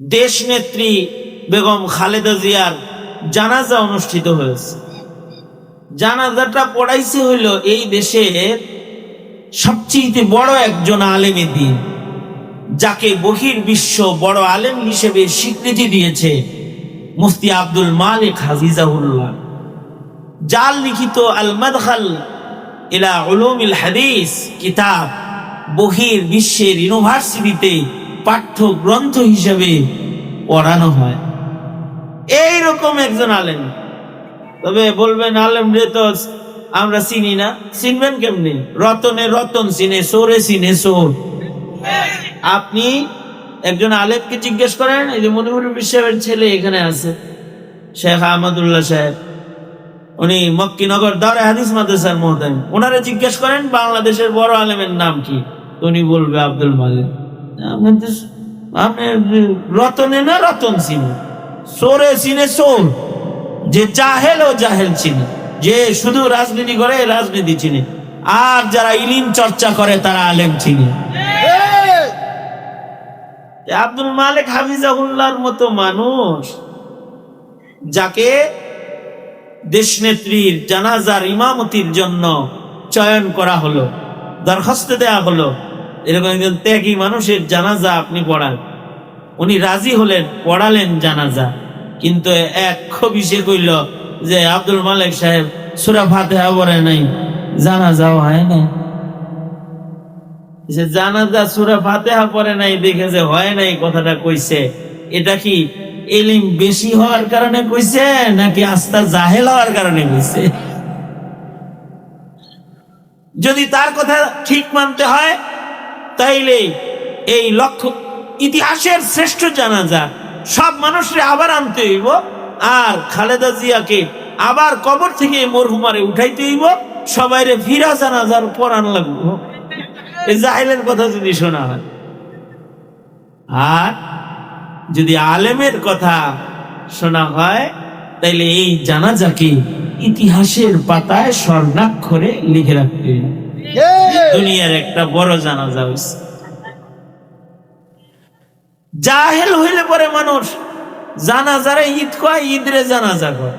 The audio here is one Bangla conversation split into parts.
দেশ নেত্রী বেগম খালেদা জিয়ার জানাজা অনুষ্ঠিত হয়েছে। জানাজাটা পড়াইছে হইল এই দেশের সবচেয়ে বড় একজন আলেমে দিন, যাকে বহির বিশ্ব বড় আলেম হিসেবে স্বীকৃতি দিয়েছে মুফতি আব্দুল মালিক হাফিজাহুল্লাহ। যার লিখিত আল মাদখাল ইলা উলুমিল হাদিস কিতাব বহির বিশ্বের ইউনিভার্সিটিতে পাঠ্য গ্রন্থ হিসেবে পড়ানো হয়। এইরকম একজন আলেম। তবে বলবেন, আলেম রে তো আমরা চিনি না। চিনবেন কেমনি? রতনে রতন চিনে, সোরে চিনে সোর। আপনি একজন আলেমকে জিজ্ঞেস করেন, এই যে মনিপুর বিশ্বের ছেলে এখানে আছে? শেখ আহমদুল্লাহ সাহেব, উনি মক্কিনগর দরে হাদিস মাদ্রাসার মহতাম ওনারে জিজ্ঞেস করেন, বাংলাদেশের বড় আলেমের নাম কি? উনি বলবে, আব্দুল মালিক আপনি তো- আপনি রতনে না রতন সোরে সোর যে জাহেল ও জাহেল যে শুধু রাজনীতি করে, রাজনীতি আর যারা ইলিম চর্চা করে, তারা আলেম আব্দুল মালিক হাফিজাহুল্লাহর মতো মানুষ, যাকে দেশনেত্রীর জানাজার ইমামতির জন্য চয়ন করা হলো, দরখাস্ত দেয়া হলো এরকম একজন মানুষের জানাজা আপনি পড়ান। উনি রাজি হলেন, পড়ালেন জানাজা। কিন্তু এক খবিসে কইল যে, আব্দুল মালিক সাহেব, সুরা ফাতেহা পড়ে নাই, জানাজাও হয় না যে জানাজা সুরা ফাতেহা পড়ে নাই, দেখে যে হয় নাই, কথাটা কইছে। এটা কি এলিম বেশি হওয়ার কারণে কইছে, নাকি আস্থা জাহেল হওয়ার কারণে কইছে? যদি তার কথা ঠিক মানতে হয় তাইলে এই লক্ষ্য ইতিহাসের শ্রেষ্ঠ জানাজা সব মানুষরে আবার আনতে হইব, আর খালেদা জিয়াকে আবার কবর থেকে মরহুমারে উঠাইতে হইব, সবাইরে ফিরা জানাজার পরান লাগবো এই জাহেলের কথা যদি শোনা হয় আর যদি আলেমের কথা শোনা হয়, তাইলে এই জানাজাকে ইতিহাসের পাতায় স্বর্ণাক্ষরে লিখে রাখতে। দুনিয়ার একটা বড় জানাজা হয়েছে জাহেল হইলে পরে মানুষ জানাজারে ঈদ কয় ঈদ রে জানাজা কয়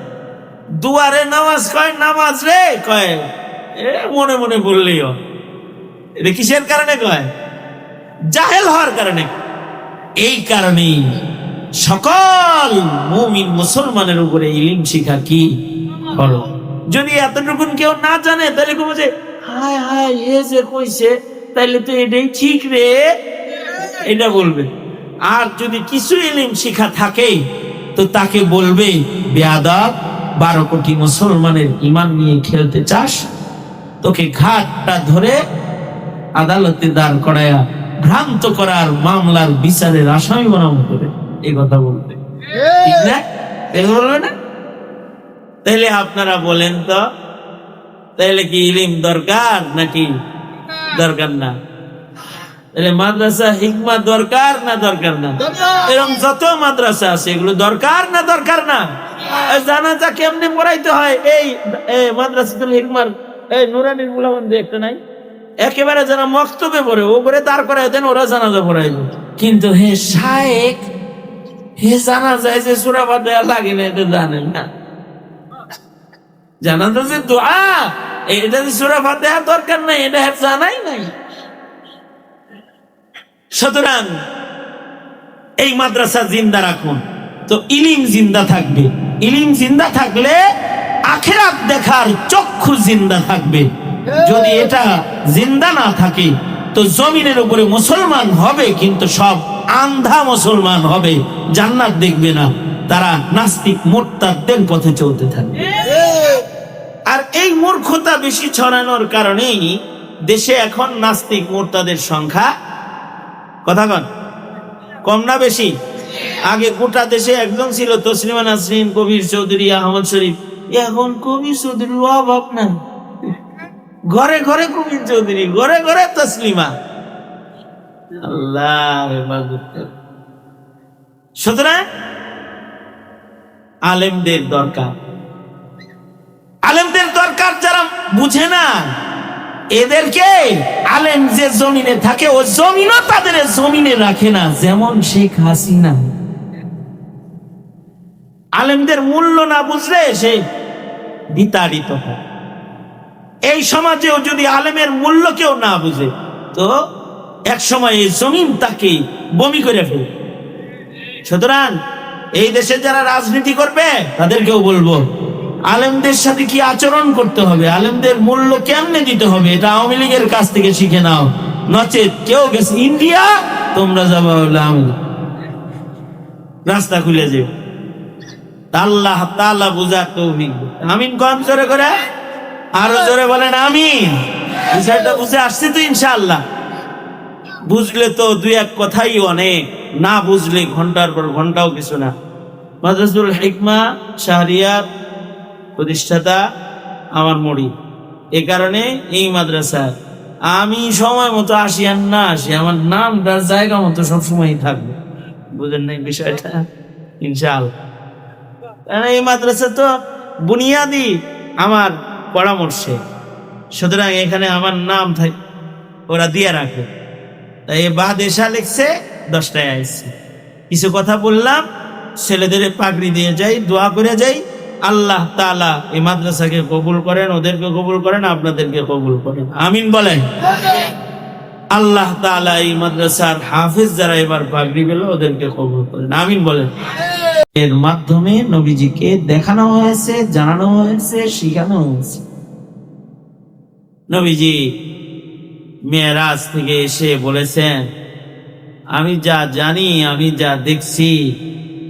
দুয়ারে নামাজ কয়, নামাজ রে কয়। এ মনে মনে এটা কিসের কারণে কয়? জাহেল হওয়ার কারণে। এই কারণেই সকল মুমিন মুসলমানের উপরে ইলিম শিখা কি হলো? যদি এতটুকুন কেউ না জানে, তাহলে যে হায় হায় এ যে কইছে তাইলে তো এটাই ঠিক রে। এটা বলবে। আর যদি কিছু এলিম শিখা থাকে তো তাকে বলবে বেয়াদব বারো কোটি মুসলমানের ইমান নিয়ে খেলতে চাস? তোকে ঘাটটা ধরে আদালতে দাঁড় করায়া ভ্রান্ত করার মামলার বিচারের আসামি বানানো করে এই কথা বলবে ঠিক না? বলবে না? তাহলে আপনারা বলেন তো তাহলে কি ইলিম দরকার নাকি দরকার না? তাহলে মাদ্রাসা হিকমা দরকার না দরকার না? এরকম যত মাদ্রাসা আছে এগুলো দরকার না দরকার না? এই জানাজা কেমনে পড়াইতে হয়? এই মাদ্রাসাতুল হিকমার এই নুরানির মুলাবন্দি একটা নাই? একেবারে যারা মক্তবে পড়ে ও করে তার করে দেন ওরা জানাজা পড়াইবে। কিন্তু হে শায়েক হে জানা যায় যে সুরা ফাতিহা লাগে না এটা জানেন না। জানাজা যে দোয়া। এটা যে সুরা ফাতিহা দরকার নাই, এটা জানাই নাই। সুতরাং, এই মাদ্রাসা জিন্দা রাখুন। তো ইলিম জিন্দা থাকবে। ইলিম জিন্দা থাকলে আখেরাত দেখার চক্ষু জিন্দা থাকবে। যদি এটা জিন্দা না থাকে, তো জমিনের উপরে মুসলমান হবে, কিন্তু সব আন্ধা মুসলমান হবে। জান্নাত দেখবে না। তারা নাস্তিক মোট্টাদের পথে চলতে থাকবে। এই মূর্খতা বেশি ছড়ানোর কারণেই দেশে এখন নাস্তিক মোর্তাদের সংখ্যা কথা কন, কম না বেশি? আগে গোটা দেশে একজন ছিল তসলিমা নাসরিন, কবির চৌধুরী, আহমদ শরীফ। এখন কবির চৌধুরীর অভাব নাই। ঘরে ঘরে কবির চৌধুরী, ঘরে ঘরে তসলিমা। আল্লাহ সুতরাং আলেমদের দরকার। বুঝে না। এদেরকে আলেম যে জমিনে থাকে, ও জমিনও তাদের জমিনে রাখে না, যেমন শেখ হাসিনা। আলেমদের মূল্য না বুঝলে সে বিতাড়িত হয়। এই সমাজেও যদি আলেমের মূল্য কেউ না বুঝে, তো এক সময় এই জমিন তাকে বমি করে ফেলবে সুতরাং এই দেশে যারা রাজনীতি করবে, তাদেরকেও বলব আলেমদের সাথে কি আচরণ করতে হবে? আলেমদের মূল্য কেমনে দিতে হবে? এটা আওয়ামী লীগের কাছ থেকে শিখে নাও। নচেত কেউ গেছে, ইন্ডিয়া, তোমরা যাবা রাস্তা খুলে যে আল্লাহ তৌফিক আমিন কম জোরে করে? আরও জোরে বলেন, আমিন। বিষয়টা বুঝে আসছে তো ইনশাআল্লাহ। বুঝলে তো দুই এক কথাই অনেক। না বুঝলে ঘণ্টার পর ঘন্টাও কিছু না। মাদ্রাসুল হিকমা, শাহরিয়ার প্রতিষ্ঠাতা আমার মরি এ কারণে এই মাদ্রাসা আমি সময় মতো আসি আর না আসি, আমার নামটা জায়গা মতো সবসময় থাকবে। বুঝেন নাই বিষয়টা? কারণ এই মাদ্রাসা তো বুনিয়াদি আমার পরামর্শে। সুতরাং এখানে আমার নাম থাক, ওরা দিয়ে রাখে। তাই এ বাদ এসা লিখছে, দশটায় আসছে কিছু কথা বললাম, ছেলেদের পাগড়ি দিয়ে যাই, দোয়া করে যাই আল্লাহ তাআলা এই মাদ্রাসাকে কবুল করেন, ওদেরকে কবুল করেন, আপনাদেরকে কবুল করেন। আমিন বলেন। আল্লাহ তাআলা এই মাদ্রাসার হাফিজ যারা এবার পাগড়ি পেল ওদেরকে কবুল করেন। আমিন বলেন। এর মাধ্যমে নবীজিকে দেখানো হয়েছে, জানানো হয়েছে, শিখানো হয়েছে। নবীজি মেয়েরাজ থেকে এসে বলেছেন, আমি যা জানি, আমি যা দেখছি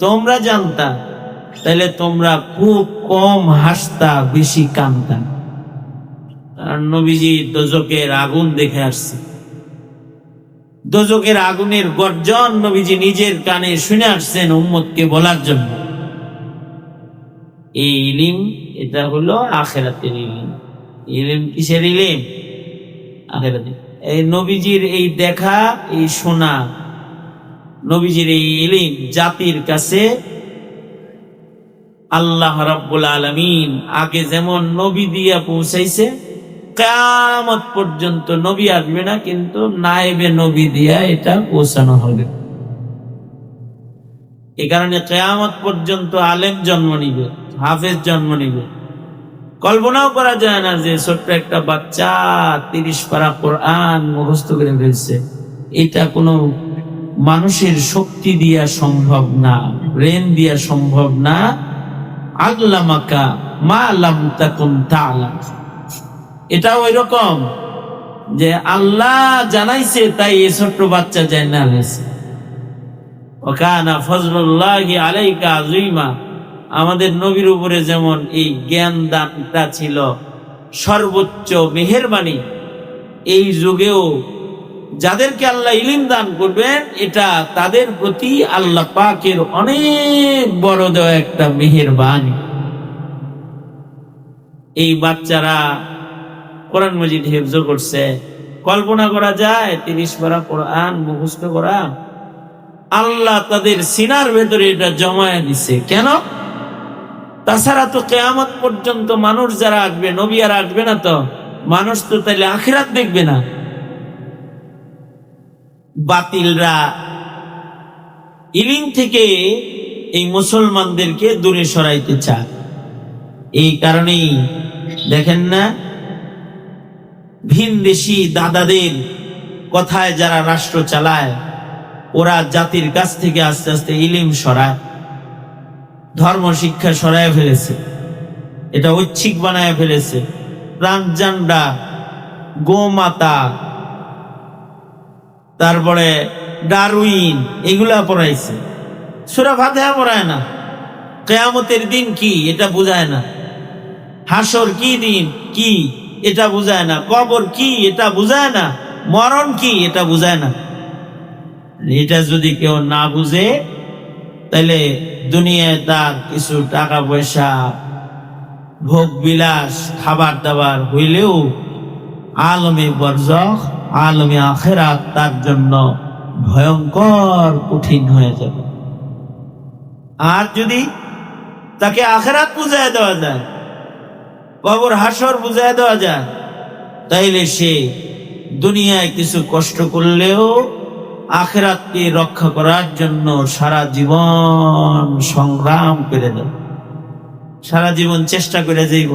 তোমরা জানতা তাহলে তোমরা খুব কম হাসতা, বেশি কারণ নবীজি দোজকের আগুন দেখে আসছে। দোজকের আগুনের গর্জন নবীজি নিজের কানে শুনে আসছেন উম্মতকে বলার জন্য। এই ইলিম, এটা হলো আখেরাতের ইলিম। ইলিম কিসের ইলিম? আখেরাতে এই নবীজির এই দেখা, এই শোনা নবীজির এই ইলিম জাতির কাছে আল্লাহ রাব্বুল আলামিন আগে যেমন নবী দিয়া পৌঁছাইছে, কিয়ামত পর্যন্ত নবী আসবে না, কিন্তু নায়েবে নবী দিয়া এটা পৌঁছানো হবে। এ কারণে কেয়ামত পর্যন্ত আলেম জন্ম নিবে, হাফেজ জন্ম নিবে। কল্পনাও করা যায় না যে ছোট্ট একটা বাচ্চা তিরিশ পারা কোরআন মুখস্থ করে ফেলছে। এটা কোনো মানুষের শক্তি দিয়া সম্ভব না ব্রেন দিয়া সম্ভব না। আল্লামাকা মা লাম তাকুন তাআলাম। এটা ওই রকম যে আল্লাহ জানাইছে, তাই এই ছোট্ট বাচ্চা যায় না ওকানা ফজলুল্লাহি আলাইকা আযীমা। আমাদের নবীর উপরে যেমন এই জ্ঞান দানটা ছিল সর্বোচ্চ মেহেরবানি, এই যুগেও যাদেরকে আল্লাহ ইলিম দান করবেন এটা তাদের প্রতি আল্লাহ পাকের অনেক বড় দেওয়া একটা মেহেরবানি। এই বাচ্চারা কোরআন মজিদ হেফজ করছে। কল্পনা করা যায়, তিরিশ পারা কোরআন মুখস্থ করা। আল্লাহ তাদের সিনার ভেতরে এটা জমায় দিছে। কেন? তাছাড়া তো কেয়ামত পর্যন্ত মানুষ যারা আসবে, নবী আর আসবে না তো। মানুষ তো তাহলে আখিরাত দেখবে না। বাতিলরা ইলিম থেকে এই মুসলমানদেরকে দূরে সরাইতে চায়। এই কারণেই দেখেন না ভিনদেশি দাদাদের কথায় যারা রাষ্ট্র চালায়, ওরা জাতির কাছ থেকে আস্তে আস্তে ইলিম সরায়, ধর্ম শিক্ষা সরায় ফেলেছে, এটা ঐচ্ছিক বানায় ফেলেছে। প্রাণজান্ডা গোমাতা তারপরে ডারউইন, এগুলা পড়াইছে। সুরা ফাতেহা পড়ায় না। কেয়ামতের দিন কি, এটা বোঝায় না। হাসর কি দিন, কি, এটা বোঝায় না। কবর কি, এটা বোঝায় না। মরণ কি, এটা বোঝায় না। এটা যদি কেউ না বুঝে তাইলে দুনিয়ায় তার কিছু টাকা পয়সা ভোগ বিলাস খাবার দাবার হইলেও আলমে বরজখ আলমে আখেরাত তার জন্য ভয়ঙ্কর কঠিন হয়ে যাবে। আর যদি তাকে আখেরাত বুঝায় দেওয়া যায়, কবর হাসর বুঝায় দেওয়া যায়, তাইলে সে দুনিয়ায় কিছু কষ্ট করলেও আখেরাতকে রক্ষা করার জন্য সারা জীবন সংগ্রাম করে দেব সারা জীবন চেষ্টা করে যাইব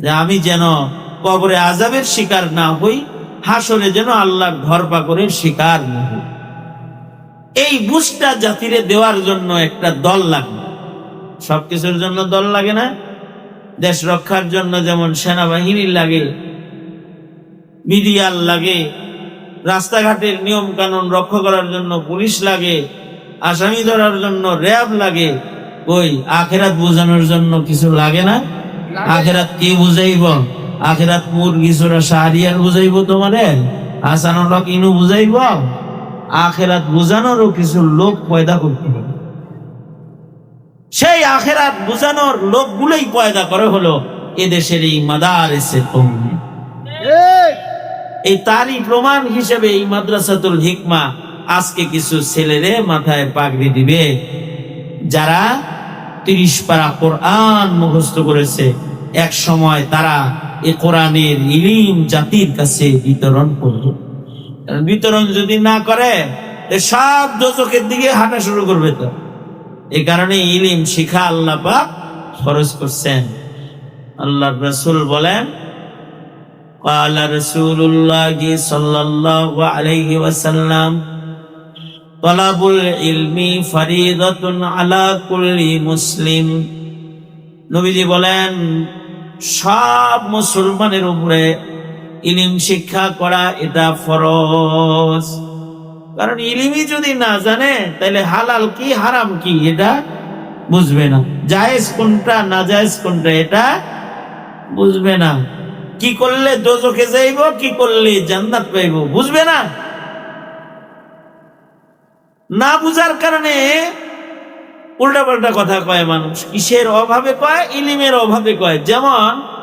যে আমি যেন কবরে আজাবের শিকার না হই হাসরে যেন আল্লাহর ধরপা করে শিকার এই বুঝটা জাতিরে দেওয়ার জন্য একটা দল লাগবে। সবকিছুর জন্য দল লাগে না। দেশ রক্ষার জন্য যেমন সেনাবাহিনী লাগে মিডিয়াল লাগে রাস্তাঘাটের নিয়ম কানুন রক্ষা করার জন্য পুলিশ লাগে আসামি ধরার জন্য র্যাব লাগে ওই আখেরাত বোঝানোর জন্য কিছু লাগে না? আখেরাত কি বুঝাইব? আখেরাত মুরগি সোরা শাহরিয়ার বুঝাইব তোমারে আসানোর ইনু বুঝাইব? আখেরাত বোঝানোরও কিছু লোক পয়দা করতে হবে। সেই আখেরাত বোঝানোর লোকগুলোই পয়দা করে হলো এদেশের এই মাদার এসে এই তারই প্রমাণ হিসেবে এই মাদ্রাসাতুল হিকমা আজকে কিছু ছেলেরে মাথায় পাগড়ি দিবে যারা তিরিশ পারা কোরআন মুখস্থ করেছে। এক সময় তারা এ কোরআনের ইলিম জাতির কাছে বিতরণ করবে কারণ বিতরণ যদি না করে এ সব দোজকের দিকে হাঁটা শুরু করবে তো এই কারণে ইলিম শিখা আল্লাহ পাক ফরজ করছেন আল্লাহ রসুল বলেন قال رسول الله صلى الله عليه وسلم طلب العلم فريضة على كل مسلم নবীজি বলেন সব মুসলমানের উপরে ইলিম শিক্ষা করা এটা ফরজ। কারণ ইলিমই যদি না জানে, তাহলে হালাল কি, হারাম কি, এটা বুঝবে না। জায়েজ কোনটা, না জায়েজ কোনটা, এটা বুঝবে না। কি করলে দোজখে যাইব, কি করলে জান্নাত পাইব, বুঝবে না? না বুঝার কারণে উল্টা পাল্টা কথা কয় মানুষ। কিসের অভাবে কয়? ইলিমের অভাবে কয়। যেমন